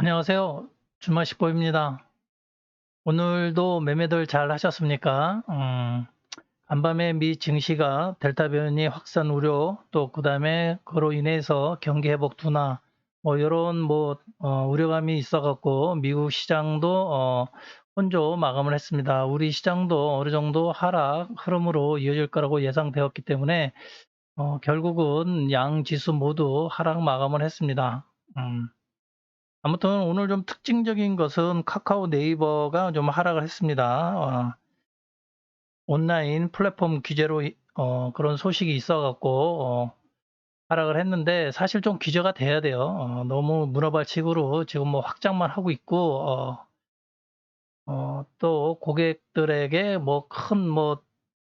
안녕하세요. 주마식보입니다. 오늘도 매매들 잘 하셨습니까? 음, 간밤에 미 증시가 델타 변이 확산 우려, 또 그 다음에 그로 인해서 경기 회복 둔화, 뭐 이런 뭐 어, 우려감이 있어갖고 미국 시장도 어, 혼조 마감을 했습니다. 우리 시장도 어느 정도 하락 흐름으로 이어질 거라고 예상되었기 때문에 어, 결국은 양 지수 모두 하락 마감을 했습니다. 음. 아무튼 오늘 좀 특징적인 것은 카카오 네이버가 좀 하락을 했습니다. 어, 온라인 플랫폼 규제로 어, 그런 소식이 있어갖고 어, 하락을 했는데 사실 좀 규제가 돼야 돼요. 어, 너무 문어발식으로 지금 뭐 확장만 하고 있고 어, 어, 또 고객들에게 뭐 큰뭐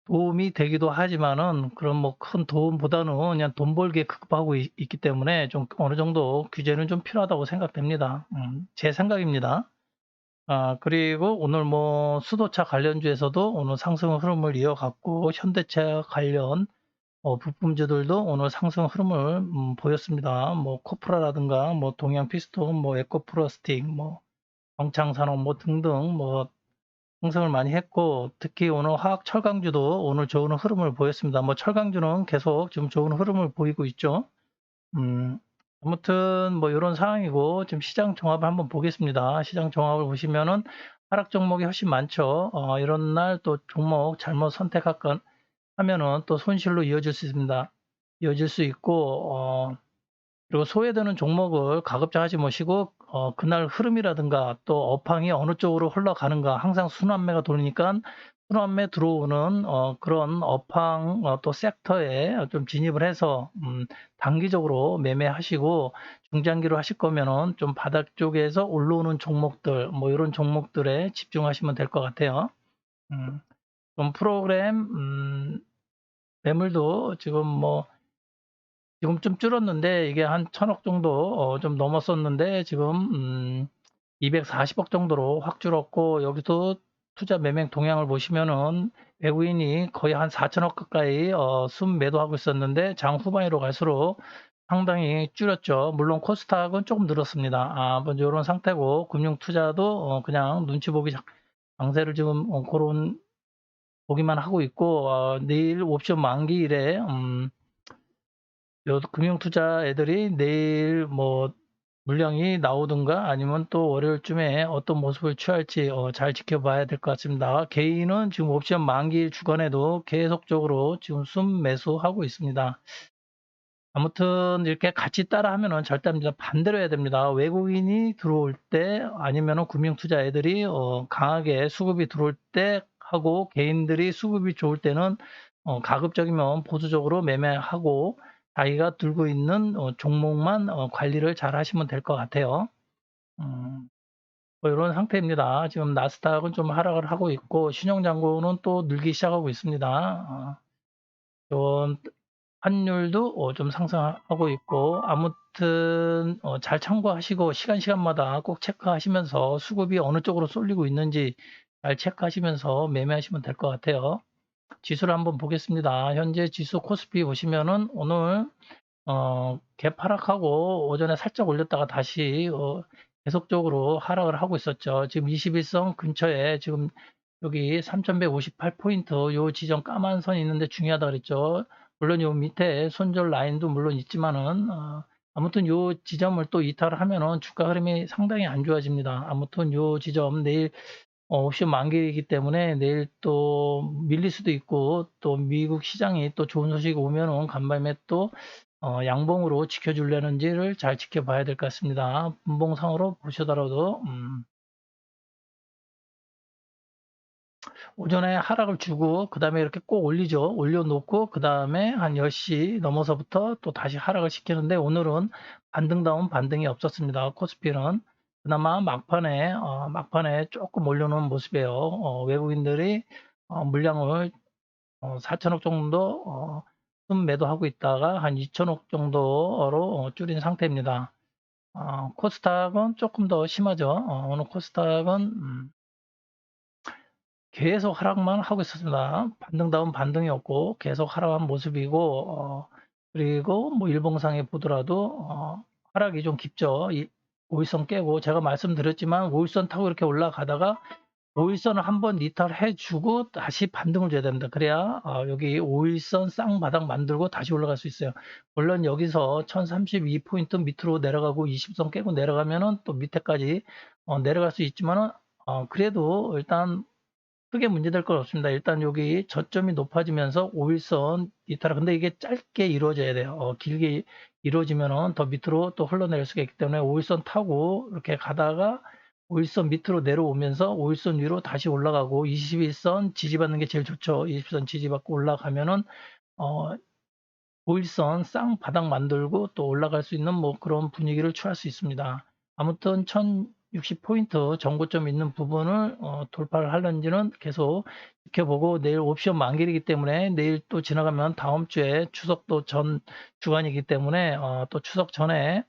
도움이 되기도 하지만은 그런 뭐 큰 도움보다는 그냥 돈 벌기에 급급하고 있, 기 때문에 좀 어느 정도 규제는 좀 필요하다고 생각됩니다. 음, 제 생각입니다. 아, 그리고 오늘 뭐 수도차 관련주에서도 오늘 상승 흐름을 이어갔고 현대차 관련 어, 부품주들도 오늘 상승 흐름을 음, 보였습니다. 뭐 코프라라든가 뭐 동양 피스톤, 뭐 에코프로스틱, 뭐 정창산업 뭐 등등 뭐 상승을 많이 했고 특히 오늘 화학 철강주도 오늘 좋은 흐름을 보였습니다. 뭐 철강주는 계속 지금 좋은 흐름을 보이고 있죠. 음, 아무튼 뭐 이런 상황이고 지금 시장 종합을 한번 보겠습니다. 시장 종합을 보시면은 하락 종목이 훨씬 많죠. 어, 이런 날 또 종목 잘못 선택하건 하면은 또 손실로 이어질 수 있습니다. 이어질 수 있고 어, 그리고 소외되는 종목을 가급적 하지 마시고 어, 그날 흐름이라든가 또 업황이 어느 쪽으로 흘러가는가 항상 순환매가 돌리니까 순환매 들어오는 어, 그런 업황 어, 또 섹터에 좀 진입을 해서 음, 단기적으로 매매하시고 중장기로 하실 거면은 좀 바닥 쪽에서 올라오는 종목들 뭐 이런 종목들에 집중하시면 될 것 같아요. 음, 좀 프로그램 음, 매물도 지금 뭐 지금 좀 줄었는데 이게 한 천억 정도 어 좀 넘었었는데 지금 음 240억 정도로 확 줄었고 여기서 투자 매매 동향을 보시면은 외국인이 거의 한 4천억 가까이 어, 순 매도하고 있었는데 장 후반으로 갈수록 상당히 줄였죠. 물론 코스닥은 조금 늘었습니다. 아, 먼저 이런 상태고 금융 투자도 어, 그냥 눈치 보기 장세를 지금 어, 그런 보기만 하고 있고 어, 내일 옵션 만기일에 음, 요 금융투자 애들이 내일 뭐 물량이 나오든가 아니면 또 월요일쯤에 어떤 모습을 취할지 어, 잘 지켜봐야 될 것 같습니다. 개인은 지금 옵션 만기 주간에도 계속적으로 지금 순 매수하고 있습니다. 아무튼 이렇게 같이 따라 하면은 절대 안 됩니다. 반대로 해야 됩니다. 외국인이 들어올 때 아니면은 금융투자 애들이 어, 강하게 수급이 들어올 때 하고 개인들이 수급이 좋을 때는 어, 가급적이면 보수적으로 매매하고 자기가 들고 있는 어, 종목만 어, 관리를 잘 하시면 될 것 같아요. 음, 뭐 이런 상태입니다. 지금 나스닥은 좀 하락을 하고 있고 신용장고는 또 늘기 시작하고 있습니다. 어, 좀 환율도 어, 좀 상승하고 있고 아무튼 어, 잘 참고하시고 시간 시간마다 꼭 체크하시면서 수급이 어느 쪽으로 쏠리고 있는지 잘 체크하시면서 매매하시면 될 것 같아요. 지수를 한번 보겠습니다. 현재 지수 코스피 보시면은 오늘 어, 개파락하고 오전에 살짝 올렸다가 다시 어, 계속적으로 하락을 하고 있었죠. 지금 21선 근처에 지금 여기 3158포인트 요 지점 까만 선이 있는데 중요하다 그랬죠. 물론 요 밑에 손절 라인도 물론 있지만은 어, 아무튼 요 지점을 또 이탈을 하면은 주가 흐름이 상당히 안 좋아집니다. 아무튼 요 지점 내일 어, 옵션 만기이기 때문에 내일 또 밀릴 수도 있고 또 미국 시장이 또 좋은 소식이 오면은 간밤에 또 어, 양봉으로 지켜줄려는지를 잘 지켜봐야 될 것 같습니다. 분봉상으로 보시더라도 음, 오전에 하락을 주고 그 다음에 이렇게 꼭 올리죠. 올려놓고 그 다음에 한 10시 넘어서부터 또 다시 하락을 시키는데 오늘은 반등 다운 반등이 없었습니다. 코스피는 그나마 막판에 어, 막판에 조금 올려놓은 모습이에요. 어, 외국인들이 어, 물량을 4천억 정도 순 매도하고 있다가 한 2천억 정도로 줄인 상태입니다. 코스닥은 조금 더 심하죠. 오늘 코스닥은 음, 계속 하락만 하고 있었습니다. 반등다운 반등이었고 계속 하락한 모습이고 그리고 뭐 일봉상에 보더라도 하락이 좀 깊죠. 5일선 깨고 제가 말씀드렸지만 5일선 타고 이렇게 올라가다가 5일선을 한번 리탈 해주고 다시 반등을 줘야 됩니다. 그래야 어, 여기 5일선 쌍바닥 만들고 다시 올라갈 수 있어요. 물론 여기서 1032포인트 밑으로 내려가고 20선 깨고 내려가면은 또 밑에까지 어, 내려갈 수 있지만은 어, 그래도 일단 크게 문제될 건 없습니다. 일단 여기 저점이 높아지면서 5일선 이탈 근데 이게 짧게 이루어져야 돼요. 어, 길게 이루어지면은 더 밑으로 또 흘러내릴 수가 있기 때문에 5일선 타고 이렇게 가다가 5일선 밑으로 내려오면서 5일선 위로 다시 올라가고 21선 지지받는 게 제일 좋죠. 20선 지지받고 올라가면은 어 5일선 쌍바닥 만들고 또 올라갈 수 있는 뭐 그런 분위기를 취할 수 있습니다. 아무튼 1060포인트 정고점 있는 부분을 어, 돌파를 하는지는 계속 지켜보고 내일 옵션 만기이기 때문에 내일 또 지나가면 다음 주에 추석도 전 주간이기 때문에 어, 또 추석 전에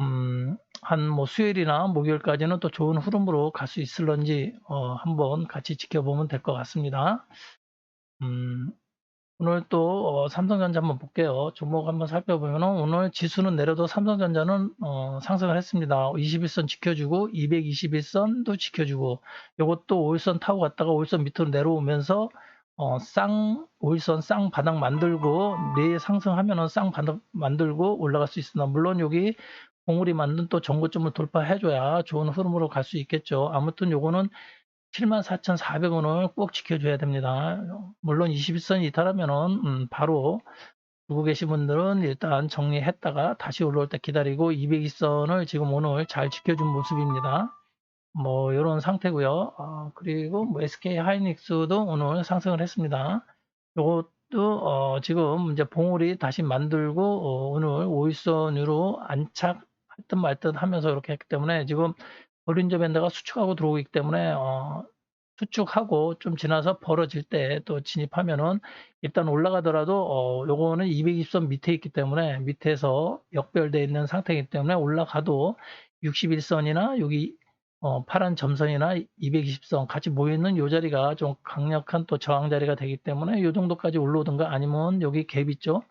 음, 한 뭐 수요일이나 목요일까지는 또 좋은 흐름으로 갈 수 있을런지 어, 한번 같이 지켜보면 될 것 같습니다. 음, 오늘 또 어, 삼성전자 한번 볼게요. 종목 한번 살펴보면 오늘 지수는 내려도 삼성전자는 어, 상승을 했습니다. 21선 지켜주고 221선도 지켜주고 이것도 5일선 타고 갔다가 5일선 밑으로 내려오면서 어, 쌍 5일선 쌍 바닥 만들고 내일 상승하면은 쌍 바닥 만들고 올라갈 수 있으나 물론 여기 공울이 만든 또 정고점을 돌파해줘야 좋은 흐름으로 갈 수 있겠죠. 아무튼 요거는 74,400원을 꼭 지켜줘야 됩니다. 물론 21선 이탈하면은 음, 바로 두고 계신 분들은 일단 정리했다가 다시 올라올 때 기다리고 220선을 지금 오늘 잘 지켜준 모습입니다. 뭐 이런 상태고요. 어, 그리고 뭐 SK 하이닉스도 오늘 상승을 했습니다. 요것도 어, 지금 이제 봉우리 다시 만들고 어, 오늘 5일선으로 안착 했든 말든 하면서 이렇게 했기 때문에 지금 볼린저 밴드가 수축하고 들어오기 때문에 어, 수축하고 좀 지나서 벌어질 때 또 진입하면은 일단 올라가더라도 어, 요거는 220선 밑에 있기 때문에 밑에서 역별되어 있는 상태이기 때문에 올라가도 61선이나 여기 어, 파란 점선이나 220선 같이 모이는 요 자리가 좀 강력한 또 저항 자리가 되기 때문에 요 정도까지 올라오든가 아니면 여기 갭 있죠.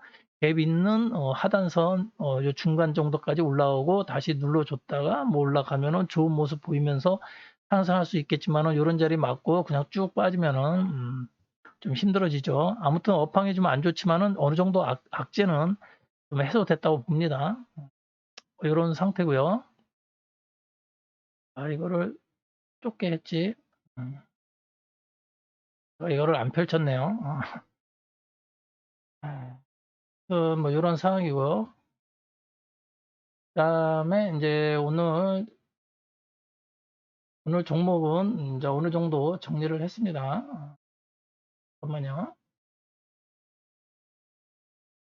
갭 있는 어, 하단선 어, 요 중간 정도까지 올라오고 다시 눌러줬다가 뭐 올라가면은 좋은 모습 보이면서 상승할 수 있겠지만은 이런 자리 맞고 그냥 쭉 빠지면은 음, 좀 힘들어지죠. 아무튼 업황이 좀 안 좋지만은 어느 정도 악, 악재는 좀 해소됐다고 봅니다. 이런 상태고요. 아 이거를 좁게 했지. 음. 아, 이거를 안 펼쳤네요. 아. 어, 뭐 이런 상황이고 그다음에 이제 오늘 오늘 종목은 이제 어느 정도 정리를 했습니다. 잠깐만요.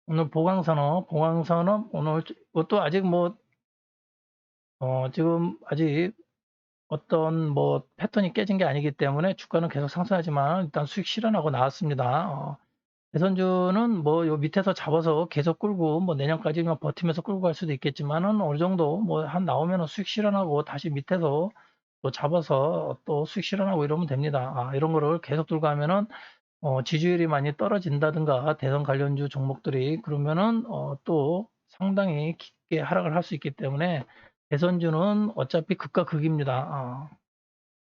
오늘 보강산업, 보강산업 오늘 이것도 아직 뭐 어, 지금 아직 어떤 뭐 패턴이 깨진 게 아니기 때문에 주가는 계속 상승하지만 일단 수익 실현하고 나왔습니다. 어, 대선주는 뭐 요 밑에서 잡아서 계속 끌고 뭐 내년까지만 버티면서 끌고 갈 수도 있겠지만은 어느 정도 뭐 한 나오면은 수익 실현하고 다시 밑에서 또 잡아서 또 수익 실현하고 이러면 됩니다. 아, 이런 거를 계속 들고 가면은 어, 지지율이 많이 떨어진다든가 대선 관련주 종목들이 그러면은 어, 또 상당히 깊게 하락을 할 수 있기 때문에 대선주는 어차피 극과 극입니다. 아,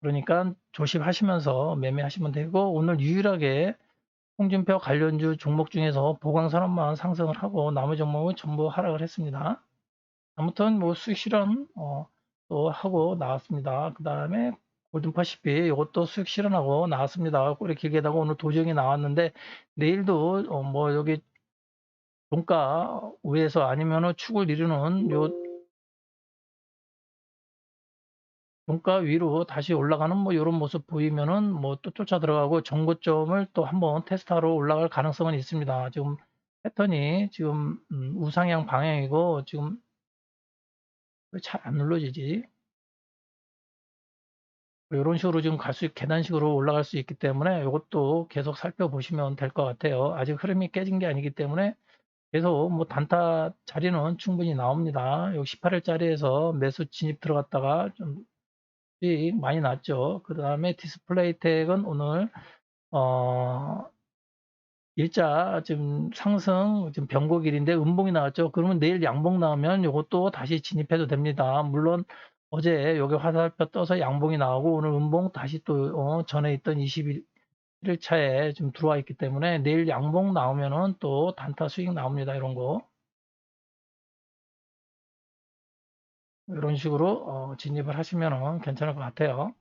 그러니까 조심하시면서 매매하시면 되고 오늘 유일하게 홍준표 관련주 종목 중에서 보강산업만 상승을 하고 나머지 종목은 전부 하락을 했습니다. 아무튼 뭐 수익 실현 어, 또 하고 나왔습니다. 그 다음에 골든파시피 이것도 수익 실현하고 나왔습니다. 꼬리 길게 다고 오늘 도정이 나왔는데 내일도 어, 뭐 여기 종가 위에서 아니면은 축을 이루는 요 종가 위로 다시 올라가는 뭐 이런 모습 보이면은 뭐 또 쫓아 들어가고 정고점을 또 한번 테스트하러 올라갈 가능성은 있습니다. 지금 패턴이 지금 음, 우상향 방향이고 지금 왜잘안 눌러지지? 이런 식으로 지금 갈 수, 있 계단식으로 올라갈 수 있기 때문에 이것도 계속 살펴보시면 될 것 같아요. 아직 흐름이 깨진 게 아니기 때문에 계속 뭐 단타 자리는 충분히 나옵니다. 여기 18일짜리에서 매수 진입 들어갔다가 좀 수익 많이 났죠. 그 다음에 디스플레이 텍은 오늘 어 일자 지금 상승 지금 변곡일인데 음봉이 나왔죠. 그러면 내일 양봉 나오면 요것도 다시 진입해도 됩니다. 물론 어제 여기 화살표 떠서 양봉이 나오고 오늘 음봉 다시 또 어, 전에 있던 21일 차에 좀 들어와 있기 때문에 내일 양봉 나오면은 또 단타 수익 나옵니다. 이런 거. 이런 식으로 어, 진입을 하시면 괜찮을 것 같아요.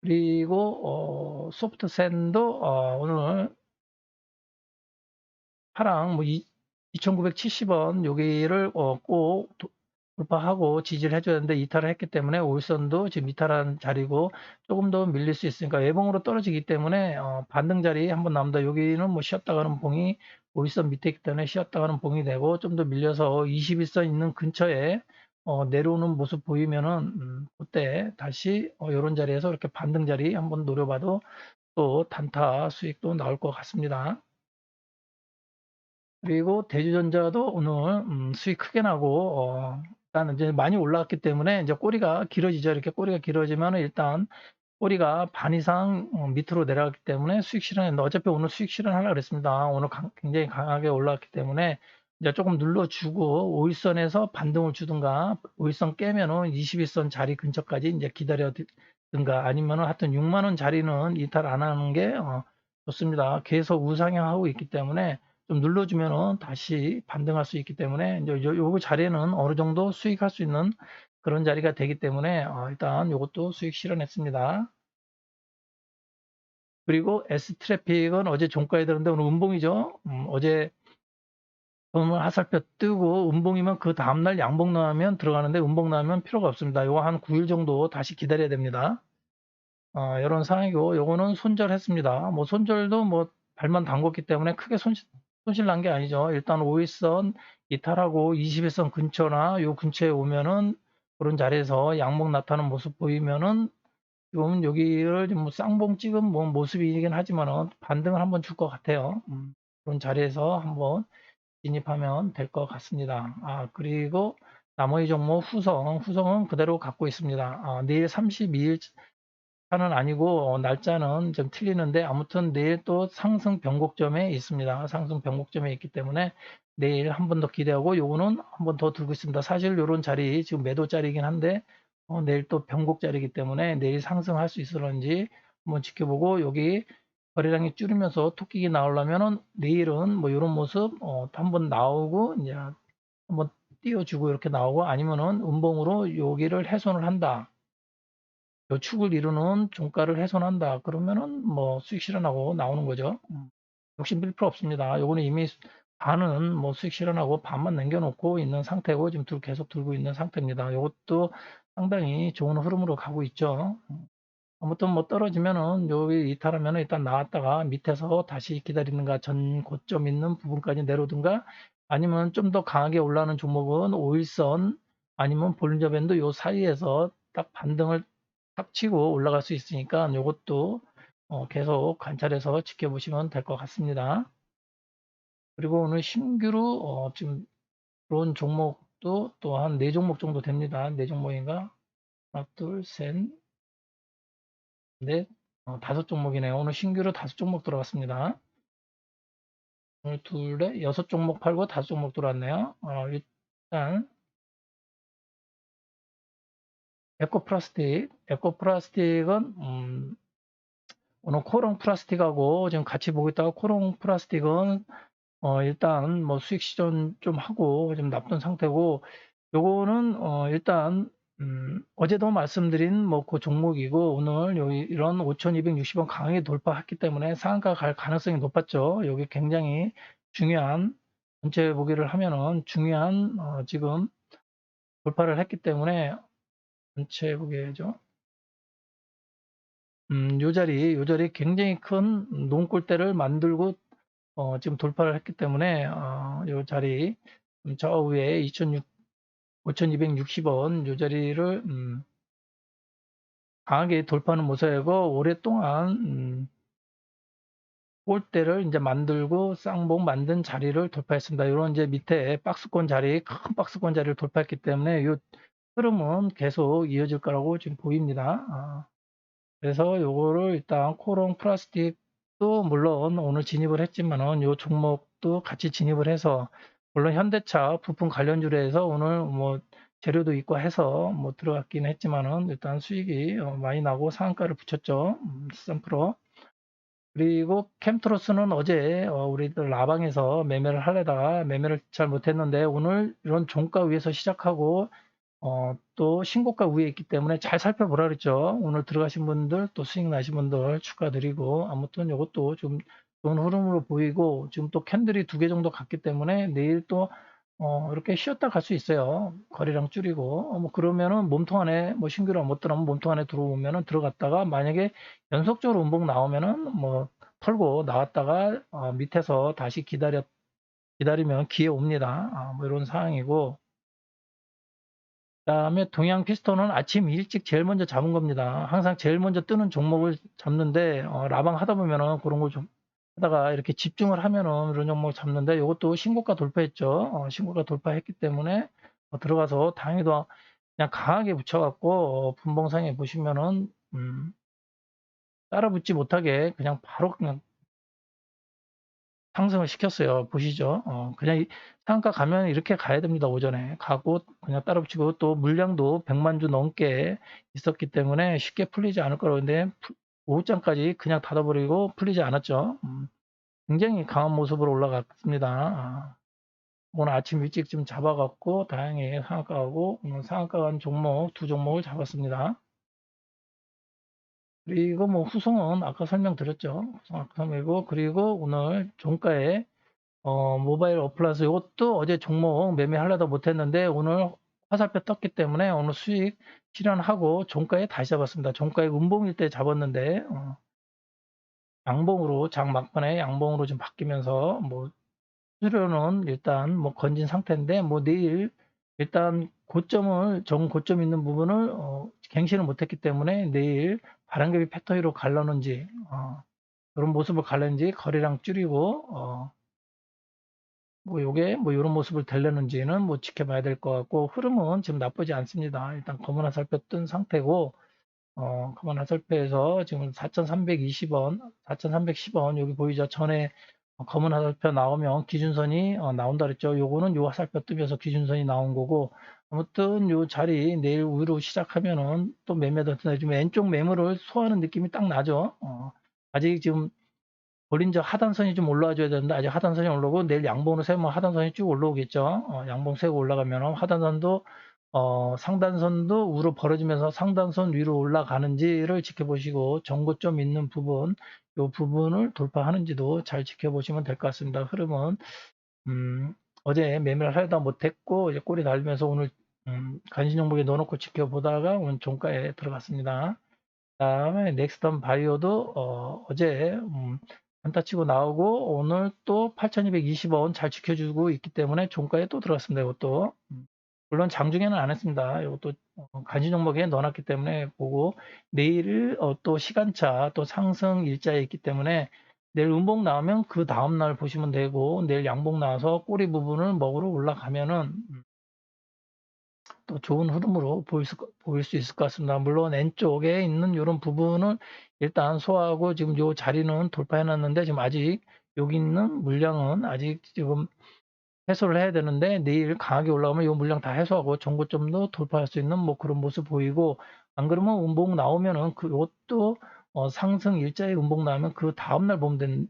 그리고 어, 소프트 샌도 어, 오늘 하랑 뭐 2,970원 여기를 어, 꼭 도- 돌파하고 지지를 해줘야 되는데 이탈을 했기 때문에 올선도 지금 이탈한 자리고 조금 더 밀릴 수 있으니까 예봉으로 떨어지기 때문에 어, 반등 자리 한번 나옵니다. 여기는 뭐 쉬었다가는 봉이 올선 밑에 있기 때문에 쉬었다가는 봉이 되고 좀 더 밀려서 21선 있는 근처에 어, 내려오는 모습 보이면은 음, 그때 다시 어, 이런 자리에서 이렇게 반등 자리 한번 노려봐도 또 단타 수익도 나올 것 같습니다. 그리고 대주전자도 오늘 음, 수익 크게 나고 어, 일단 이제 많이 올라왔기 때문에 이제 꼬리가 길어지죠. 이렇게 꼬리가 길어지면 일단 꼬리가 반 이상 어, 밑으로 내려갔기 때문에 수익 실현했는데 어차피 오늘 수익 실현하려고 그랬습니다. 오늘 강- 굉장히 강하게 올라왔기 때문에 이제 조금 눌러주고 5일선에서 반등을 주든가 5일선 깨면은 21선 자리 근처까지 이제 기다려든가 아니면은 하여튼 6만 원 자리는 이탈 안 하는 게 어, 좋습니다. 계속 우상향하고 있기 때문에 좀 눌러주면은 다시 반등할 수 있기 때문에 이제 요, 요 자리는 어느 정도 수익할 수 있는 그런 자리가 되기 때문에 어, 일단 이것도 수익 실현했습니다. 그리고 S 트래픽은 어제 종가에 들었는데 오늘 음봉이죠. 음, 어제 오늘 화살표 뜨고 음봉이면 그 다음날 양봉 나오면 들어가는데 음봉 나오면 필요가 없습니다. 이거 한 9일 정도 다시 기다려야 됩니다. 어, 이런 상황이고 요거는 손절했습니다. 뭐 손절도 뭐 발만 담궜기 때문에 크게 손실, 손실 난 게 아니죠. 일단 5일선 이탈하고 21선 근처나 요 근처에 오면은 그런 자리에서 양봉 나타나는 모습 보이면은 지금 여기를 좀뭐 쌍봉 찍은 뭐 모습이긴 하지만은 반등을 한번 줄 것 같아요. 음, 그런 자리에서 한번 진입하면 될 것 같습니다. 아, 그리고 나머지 종목 후성, 후성은 그대로 갖고 있습니다. 아, 내일 32일 차는 아니고 어, 날짜는 좀 틀리는데 아무튼 내일 또 상승 변곡점에 있습니다. 상승 변곡점에 있기 때문에 내일 한 번 더 기대하고 요거는 한 번 더 들고 있습니다. 사실 요런 자리 지금 매도 자리이긴 한데 어, 내일 또 변곡 자리이기 때문에 내일 상승할 수 있을런지 한번 지켜보고 여기 거래량이 줄이면서 토끼기 나오려면은 내일은 뭐 이런 모습 어, 한번 나오고 이제 한번 띄워주고 이렇게 나오고 아니면은 음봉으로 여기를 훼손을 한다. 요 축을 이루는 종가를 훼손한다. 그러면은 뭐 수익 실현하고 나오는 거죠. 음. 욕심 빌 필요 없습니다. 요거는 이미 반은 뭐 수익 실현하고 반만 남겨놓고 있는 상태고 지금 들- 계속 들고 있는 상태입니다. 요것도 상당히 좋은 흐름으로 가고 있죠. 음. 아무튼 뭐 떨어지면은 여기 이탈하면은 일단 나왔다가 밑에서 다시 기다리는가 전 고점 있는 부분까지 내려오든가 아니면 좀 더 강하게 올라가는 종목은 5일선 아니면 볼린저 밴드 요 사이에서 딱 반등을 탁 치고 올라갈 수 있으니까 요것도 어, 계속 관찰해서 지켜보시면 될 것 같습니다. 그리고 오늘 신규로 어, 지금 들어온 종목도 또한네 종목 정도 됩니다. 네 종목인가? 하나, 둘, 셋, 넷, 어, 다섯 종목이네요. 오늘 신규로 다섯 종목 들어갔습니다. 오늘 둘에 여섯 종목 팔고 다섯 종목 들어왔네요. 어, 일단 에코 플라스틱, 에코 플라스틱은 음, 오늘 코롱 플라스틱하고 지금 같이 보고 있다가 코롱 플라스틱은 어, 일단 뭐 수익 시전 좀 하고 좀 납둔 상태고 요거는 어, 일단 음, 어제도 말씀드린 뭐그 종목이고 오늘 여기 이런 5,260 원 강하게 돌파했기 때문에 상한가 갈 가능성이 높았죠. 여기 굉장히 중요한 전체 보기를 하면은 중요한 어, 지금 돌파를 했기 때문에 전체 보기죠. 음, 요 자리, 요 자리 굉장히 큰 농골대를 만들고 어, 지금 돌파를 했기 때문에 어, 요 자리 음, 저 위에 2,600 5,260원 요 자리를 음, 강하게 돌파하는 모습이고 오랫동안 음, 골대를 이제 만들고 쌍봉 만든 자리를 돌파했습니다. 이런 이제 밑에 박스권 자리 큰 박스권 자리를 돌파했기 때문에 이 흐름은 계속 이어질 거라고 지금 보입니다. 아, 그래서 요거를 일단 코롱 플라스틱 또 물론 오늘 진입을 했지만은 요 종목도 같이 진입을 해서 물론 현대차 부품 관련주에서 오늘 뭐 재료도 있고 해서 뭐 들어갔긴 했지만은 일단 수익이 어, 많이 나고 상한가를 붙였죠. 음, 13%. 그리고 캠트로스는 어제 어, 우리들 라방에서 매매를 하려다가 매매를 잘 못했는데 오늘 이런 종가 위에서 시작하고 어, 또 신고가 위에 있기 때문에 잘 살펴보라 그랬죠. 오늘 들어가신 분들 또 수익 나신 분들 축하드리고 아무튼 이것도 좀 좋은 흐름으로 보이고 지금 또 캔들이 두개 정도 갔기 때문에 내일 또 어, 이렇게 쉬었다 갈 수 있어요. 거래량 줄이고 어, 뭐 그러면은 몸통 안에 뭐 신규로 못 들어오면 몸통 안에 들어오면은 들어갔다가 만약에 연속적으로 음봉 나오면은 뭐 털고 나왔다가 어, 밑에서 다시 기다려 기다리면 기회 옵니다. 아, 뭐 이런 상황이고 그다음에 동양 피스톤은 아침 일찍 제일 먼저 잡은 겁니다. 항상 제일 먼저 뜨는 종목을 잡는데 어, 라방 하다 보면은 그런 걸 좀 하다가 이렇게 집중을 하면은 이런 종목을 잡는데 이것도 신고가 돌파했죠. 어, 신고가 돌파했기 때문에 어, 들어가서 당해도 그냥 강하게 붙여갖고 어, 분봉상에 보시면은 음, 따라 붙지 못하게 그냥 바로 그냥 상승을 시켰어요. 보시죠. 어, 그냥 이 상한가 가면 이렇게 가야 됩니다. 오전에 가고 그냥 따라 붙이고 또 물량도 100만 주 넘게 있었기 때문에 쉽게 풀리지 않을 거라고 근데 오후장까지 그냥 닫아버리고 풀리지 않았죠. 음, 굉장히 강한 모습으로 올라갔습니다. 아, 오늘 아침 일찍 좀 잡아갖고 다행히 상한가하고 오늘 상한가 간 종목 두 종목을 잡았습니다. 그리고 뭐 후송은 아까 설명드렸죠. 아까 설명이고 그리고 오늘 종가에 어, 모바일 어플러스 이것도 어제 종목 매매하려다 못했는데 오늘 화살표 떴기 때문에 오늘 수익 실현하고 종가에 다시 잡았습니다. 종가에 음봉일 때 잡았는데 어, 양봉으로 장 막판에 양봉으로 좀 바뀌면서 뭐 수료는 일단 뭐 건진 상태인데 뭐 내일 일단 고점을 정 고점 있는 부분을 어, 갱신을 못했기 때문에 내일 바람개비 패턴으로 갈라는지 어, 그런 모습을 갈는지 거래량 줄이고 어, 뭐 요게 뭐 이런 모습을 되려는지는 뭐 지켜봐야 될 것 같고 흐름은 지금 나쁘지 않습니다. 일단 검은 화살표 뜬 상태고 어, 검은 화살표에서 지금 4,320원, 4,310원 여기 보이죠? 전에 검은 화살표 나오면 기준선이 어, 나온다 그랬죠. 요거는 요 화살표 뜨면서 기준선이 나온 거고 아무튼 요 자리 내일 위로 시작하면은 또 매매도 좀 왼쪽 매물을 소화하는 느낌이 딱 나죠. 어, 아직 지금 볼린저 하단선이 좀 올라와 줘야 되는데 아직 하단선이 올라오고 내일 양봉으로 세면 하단선이 쭉 올라오겠죠. 어, 양봉 세고 올라가면 하단선도 어, 상단선도 위로 벌어지면서 상단선 위로 올라가는지를 지켜보시고 정고점 있는 부분 이 부분을 돌파하는지도 잘 지켜보시면 될 것 같습니다. 흐름은 음, 어제 매매를 하려다 못했고 이제 꼬리 달리면서 오늘 음, 간신 종목에 넣어놓고 지켜보다가 오늘 종가에 들어갔습니다. 다음에 넥스턴 바이오도 어, 제 음, 안타 치고 나오고 오늘 또 8,220원 잘 지켜주고 있기 때문에 종가에 또 들어갔습니다. 이것도 음. 물론 장중에는 안 했습니다. 이것도 어, 간지 종목에 넣어놨기 때문에 보고 내일 어, 또 시간차 또 상승 일자에 있기 때문에 내일 음봉 나오면 그 다음날 보시면 되고 내일 양봉 나와서 꼬리 부분을 먹으러 올라가면은 음, 또 좋은 흐름으로 보일 수, 보일 수 있을 것 같습니다. 물론 N쪽에 있는 이런 부분을 일단 소화하고 지금 요 자리는 돌파해 놨는데 지금 아직 여기 있는 물량은 아직 지금 해소를 해야 되는데 내일 강하게 올라오면 이 물량 다 해소하고 정고점도 돌파할 수 있는 뭐 그런 모습 보이고 안 그러면 음봉 나오면은 그것도 어 상승 일자의 음봉 나오면 그 다음날 보면, 된,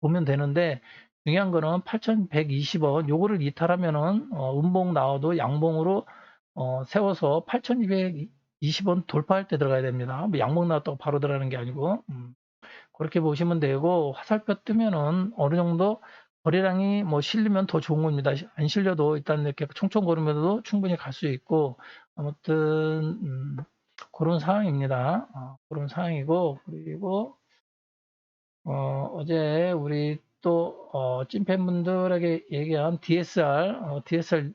보면 되는데 중요한 거는 8,120원 요거를 이탈하면은 어 음봉 나와도 양봉으로 어 세워서 8,220원 돌파할 때 들어가야 됩니다. 뭐 양봉 나왔다고 바로 들어가는 게 아니고 음. 그렇게 보시면 되고 화살표 뜨면은 어느 정도 거래량이 뭐 실리면 더 좋은 겁니다. 안 실려도 일단 이렇게 총총 걸으면도 충분히 갈 수 있고 아무튼 음, 그런 상황입니다. 어, 그런 상황이고 그리고 어, 어제 우리 또 어, 찐팬분들에게 얘기한 DSR, 어, DSR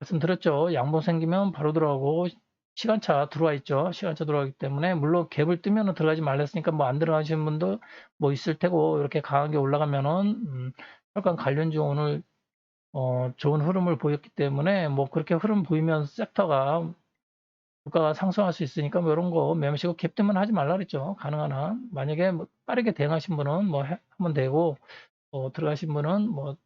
말씀드렸죠. 양봉 생기면 바로 들어가고 시간차 들어와 있죠. 시간차 들어가기 때문에 물론 갭을 뜨면은 들어가지 말랬으니까 뭐 안 들어가시는 분도 뭐 있을 테고 이렇게 강하게 올라가면은 음, 혈관 관련주 오늘 어, 좋은 흐름을 보였기 때문에 뭐 그렇게 흐름 보이면 섹터가 주가가 상승할 수 있으니까 뭐 이런 거 매매시고 갭 때문에 하지 말라 그랬죠. 가능한 한. 만약에 뭐 빠르게 대응하신 분은 뭐 해- 하면 되고 어, 들어가신 분은 뭐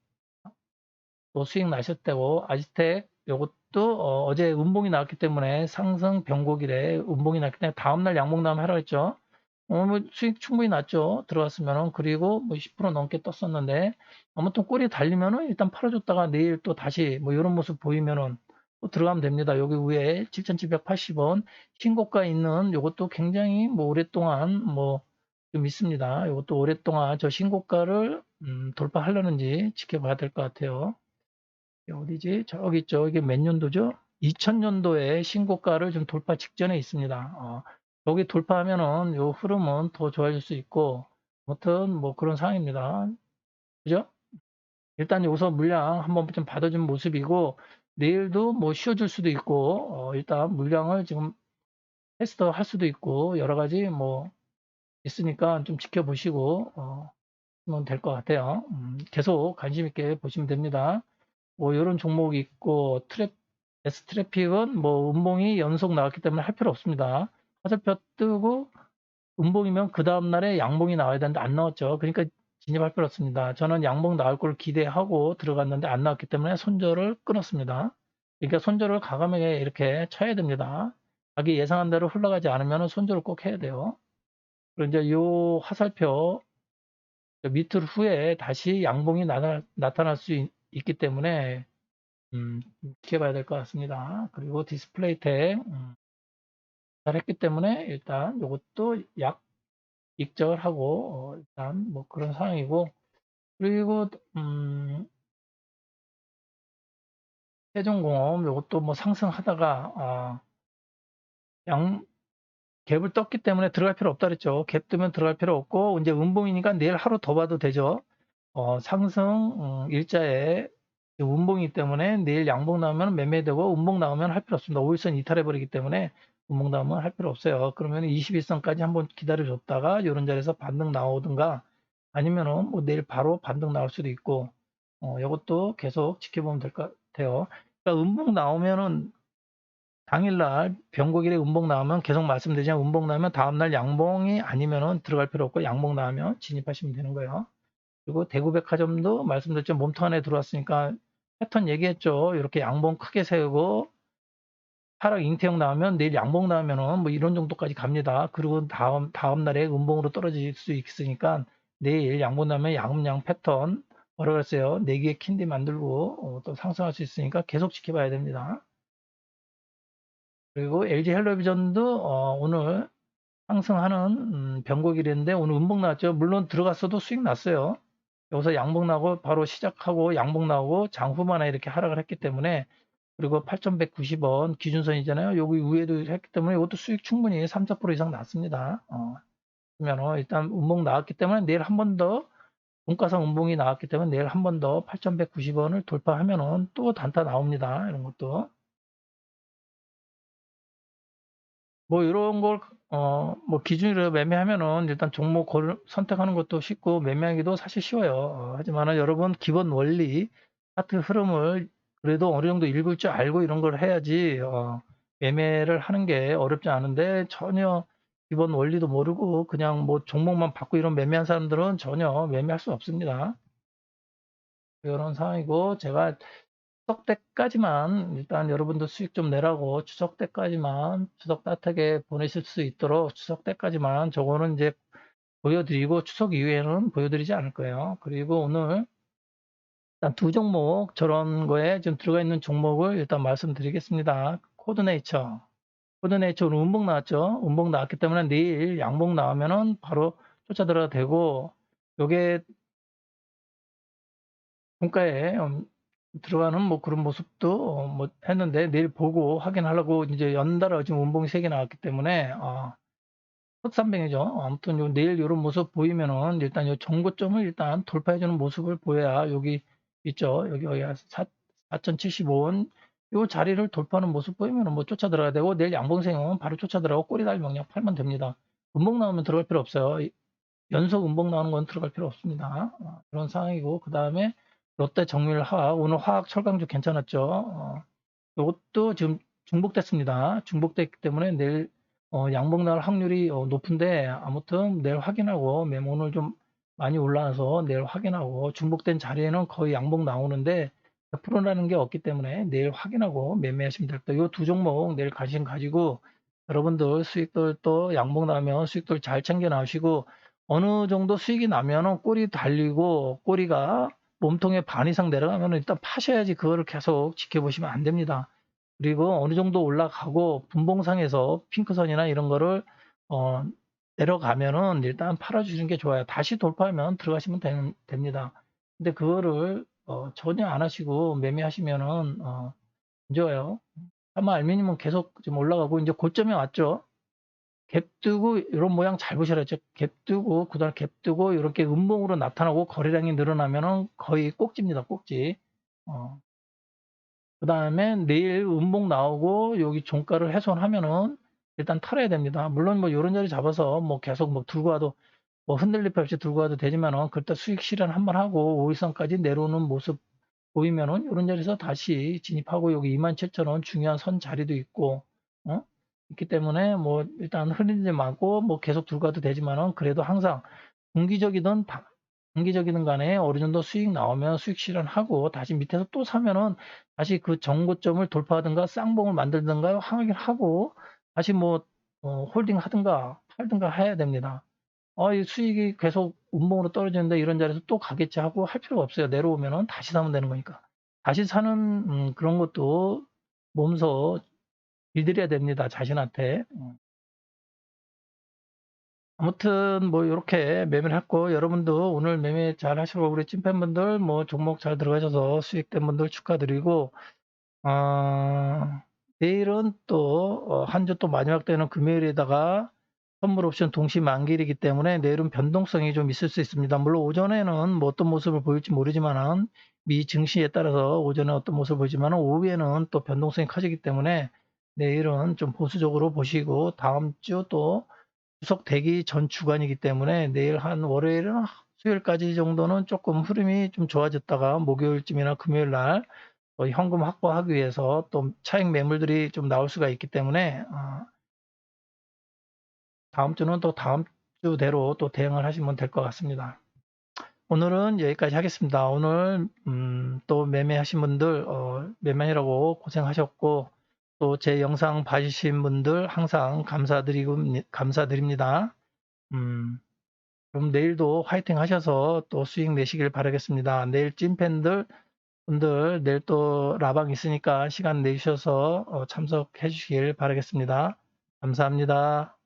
또 수익 나셨다고 아지텍 요것도 어, 제 음봉이 나왔기 때문에 상승 변곡일에 음봉이 나왔기 때문에 다음날 양봉 나오면 하라 했죠. 어, 뭐 수익 충분히 났죠. 들어갔으면은 그리고 뭐20% 넘게 떴었는데 아무튼 꼬리 달리면은 일단 팔아줬다가 내일 또 다시 뭐 이런 모습 보이면은 또 들어가면 됩니다. 여기 위에 7,780원 신고가 있는 요것도 굉장히 뭐 오랫동안 뭐 좀 있습니다. 요것도 오랫동안 저 신고가를 음, 돌파하려는지 지켜봐야 될 것 같아요. 어디지? 저기 있죠. 이게 몇 년도죠? 2000년도에 신고가를 좀 돌파 직전에 있습니다. 어, 여기 돌파하면은 요 흐름은 더 좋아질 수 있고, 아무튼 뭐 그런 상황입니다. 그죠? 일단 여기서 물량 한번 좀 받아준 모습이고, 내일도 뭐 쉬어줄 수도 있고, 어, 일단 물량을 지금 테스트 할 수도 있고, 여러 가지 뭐 있으니까 좀 지켜보시고, 어, 될 것 같아요. 음, 계속 관심 있게 보시면 됩니다. 뭐 이런 종목이 있고 트랩 S 트래픽은 뭐 음봉이 연속 나왔기 때문에 할 필요 없습니다. 화살표 뜨고 음봉이면 그 다음 날에 양봉이 나와야 되는데 안 나왔죠. 그러니까 진입할 필요 없습니다. 저는 양봉 나올 걸 기대하고 들어갔는데 안 나왔기 때문에 손절을 끊었습니다. 그러니까 손절을 가감하게 이렇게 쳐야 됩니다. 자기 예상한 대로 흘러가지 않으면 손절을 꼭 해야 돼요. 그리고 이제 요 화살표 밑을 후에 다시 양봉이 나타, 나타날 수 있, 기 때문에 음, 지켜봐야 될 것 같습니다. 그리고 디스플레이 택 음, 잘 했기 때문에 일단 이것도 약 익절하고 어, 일단 뭐 그런 상황이고 그리고 음, 세종공업 이것도 뭐 상승하다가 아, 양 갭을 떴기 때문에 들어갈 필요 없다 그랬죠. 갭 뜨면 들어갈 필요 없고 이제 음봉이니까 내일 하루 더 봐도 되죠. 어, 상승 음, 일자에 운봉이기 때문에 내일 양봉 나오면 매매되고 음봉 나오면 할 필요 없습니다. 5일선 이탈해 버리기 때문에 나오면 할 필요 없어요. 그러면 21선까지 한번 기다려 줬다가 이런 자리에서 반등 나오든가 아니면은 뭐 내일 바로 반등 나올 수도 있고 어, 이것도 계속 지켜보면 될 것 같아요. 그러니까 음봉 나오면은 당일날 변곡일에 음봉 나오면 계속 말씀드리지만 음봉 나오면 다음날 양봉이 아니면은 들어갈 필요 없고 양봉 나오면 진입하시면 되는 거예요. 그리고 대구백화점도 말씀드렸죠. 몸통 안에 들어왔으니까 패턴 얘기했죠. 이렇게 양봉 크게 세우고 하락 잉태형 나오면 내일 양봉 나오면은 뭐 이런 정도까지 갑니다. 그리고 다음 다음 날에 음봉으로 떨어질 수 있으니까 내일 양봉 나오면 양음양 패턴 뭐라 그랬어요? 네 개의 캔디 만들고 어, 또 상승할 수 있으니까 계속 지켜봐야 됩니다. 그리고 LG 헬로비전도 어, 오늘 상승하는 음, 변곡일인데 오늘 음봉 나왔죠. 물론 들어갔어도 수익 났어요. 여기서 양봉 나고 바로 시작하고 양봉 나오고 장후만에 이렇게 하락을 했기 때문에 그리고 8,190원 기준선이잖아요. 여기 위에도 했기 때문에 이것도 수익 충분히 3, 4% 이상 났습니다. 어, 그러면 일단 음봉 나왔기 때문에 내일 한 번더 원가상 음봉이 나왔기 때문에 내일 한 번 더 8,190원을 돌파하면은 또 단타 나옵니다. 이런 것도. 뭐 이런 걸 어, 뭐 기준으로 매매하면은 일단 종목 선택하는 것도 쉽고 매매하기도 사실 쉬워요. 어, 하지만은 여러분 기본 원리 차트 흐름을 그래도 어느 정도 읽을 줄 알고 이런 걸 해야지 어, 매매를 하는 게 어렵지 않은데 전혀 기본 원리도 모르고 그냥 뭐 종목만 받고 이런 매매한 사람들은 전혀 매매할 수 없습니다. 이런 상황이고 제가 추석 때까지만 일단 여러분들 수익 좀 내라고 추석 때까지만 추석 따뜻하게 보내실 수 있도록 추석 때까지만 저거는 이제 보여드리고 추석 이후에는 보여드리지 않을 거예요. 그리고 오늘 일단 두 종목 저런 거에 지금 들어가 있는 종목을 일단 말씀드리겠습니다. 코드네이처. 코드네이처 오늘 운봉 나왔죠. 운봉 나왔기 때문에 내일 양봉 나오면은 바로 쫓아 들어가 되고 요게 종가에 음, 들어가는 뭐 그런 모습도 어, 뭐 했는데 내일 보고 확인하려고 이제 연달아 지금 운봉이 세개 나왔기 때문에 어, 헛삼뱅이죠. 아무튼 요 내일 이런 모습 보이면은 일단 요 정고점을 일단 돌파해주는 모습을 보여야 여기 있죠. 여기 여기 4,075원 요 자리를 돌파하는 모습 보이면은 뭐 쫓아 들어가야 되고 내일 양봉생은 바로 쫓아 들어가고 꼬리 달 명량 팔면 됩니다. 운봉 나오면 들어갈 필요 없어요. 연속 운봉 나오는 건 들어갈 필요 없습니다. 어, 그런 상황이고 그 다음에 롯데 정밀화학 오늘 화학 철강주 괜찮았죠. 어, 이것도 지금 중복됐습니다. 중복됐기 때문에 내일 어, 양봉 나올 확률이 어, 높은데 아무튼 내일 확인하고 매모 오늘 좀 많이 올라와서 내일 확인하고 중복된 자리에는 거의 양봉 나오는데 100%라는 게 없기 때문에 내일 확인하고 매매하시면 될 거예요. 이두 종목 내일 가신 가지고 여러분들 수익들 또 양봉 나면 수익들 잘 챙겨 나오시고 어느 정도 수익이 나면은 꼬리 달리고 꼬리가 몸통의 반 이상 내려가면 일단 파셔야지 그거를 계속 지켜보시면 안 됩니다. 그리고 어느 정도 올라가고 분봉상에서 핑크선이나 이런 거를 어, 내려가면은 일단 팔아주시는 게 좋아요. 다시 돌파하면 들어가시면 되, 됩니다. 근데 그거를 어, 전혀 안 하시고 매매하시면은 어, 안 좋아요. 아마 알미늄은 계속 좀 올라가고 이제 고점에 왔죠. 갭 뜨고 이런 모양 잘 보셔야죠. 갭 뜨고 그다음 갭 뜨고 이렇게 음봉으로 나타나고 거래량이 늘어나면은 거의 꼭지입니다. 꼭지. 어. 그다음에 내일 음봉 나오고 여기 종가를 훼손하면은 일단 털어야 됩니다. 물론 뭐 자리 잡아서 뭐 계속 뭐 들고 와도 뭐 흔들릴 필요 없이 들고 와도 되지만은 그때 수익 실현 한번 하고 5일선까지 내려오는 모습 보이면은 이런 자리에서 다시 진입하고 여기 27,000원 중요한 선 자리도 있고 어? 있기 때문에 뭐 일단 흐리지 말고 뭐 계속 들고 와도 되지만은 그래도 항상 분기적이든 다- 단기적이든 간에 어느 정도 수익 나오면 수익 실현하고 다시 밑에서 또 사면은 다시 그 정고점을 돌파하든가 쌍봉을 만들든가 확인하고 다시 뭐 어, 홀딩 하든가 팔든가 해야 됩니다. 어, 이 수익이 계속 운봉으로 떨어지는데 이런 자리에서 또 가겠지 하고 할 필요가 없어요. 내려오면은 다시 사면 되는 거니까. 다시 사는 음, 그런 것도 몸소 길들여야 됩니다. 자신한테. 음. 아무튼 뭐 이렇게 매매를 했고 여러분도 오늘 매매 잘 하시고 우리 찐팬분들 뭐 종목 잘 들어가셔서 수익된 분들 축하드리고 어, 내일은 또 한 주 또 마지막 되는 금요일에다가 선물 옵션 동시 만기이기 때문에 내일은 변동성이 좀 있을 수 있습니다. 물론 오전에는 뭐 어떤 모습을 보일지 모르지만은 미 증시에 따라서 오전에 어떤 모습을 보이지만은 오후에는 또 변동성이 커지기 때문에 내일은 좀 보수적으로 보시고 다음 주 또 추석 되기 전 주간이기 때문에 내일 한 월요일은 수요일까지 정도는 조금 흐름이 좀 좋아졌다가 목요일쯤이나 금요일 날또 현금 확보하기 위해서 또 차익 매물들이 좀 나올 수가 있기 때문에 어, 다음 주는 또 다음 주대로 또 대응을 하시면 될 것 같습니다. 오늘은 여기까지 하겠습니다. 오늘 음, 또 매매하신 분들 어, 매매하느라고 고생하셨고 또 제 영상 봐주신 분들 항상 감사드리고 감사드립니다. 음, 그럼 내일도 화이팅 하셔서 또 수익 내시길 바라겠습니다. 내일 찐팬들 분들 내일 또 라방 있으니까 시간 내주셔서 어, 참석해 주시길 바라겠습니다. 감사합니다.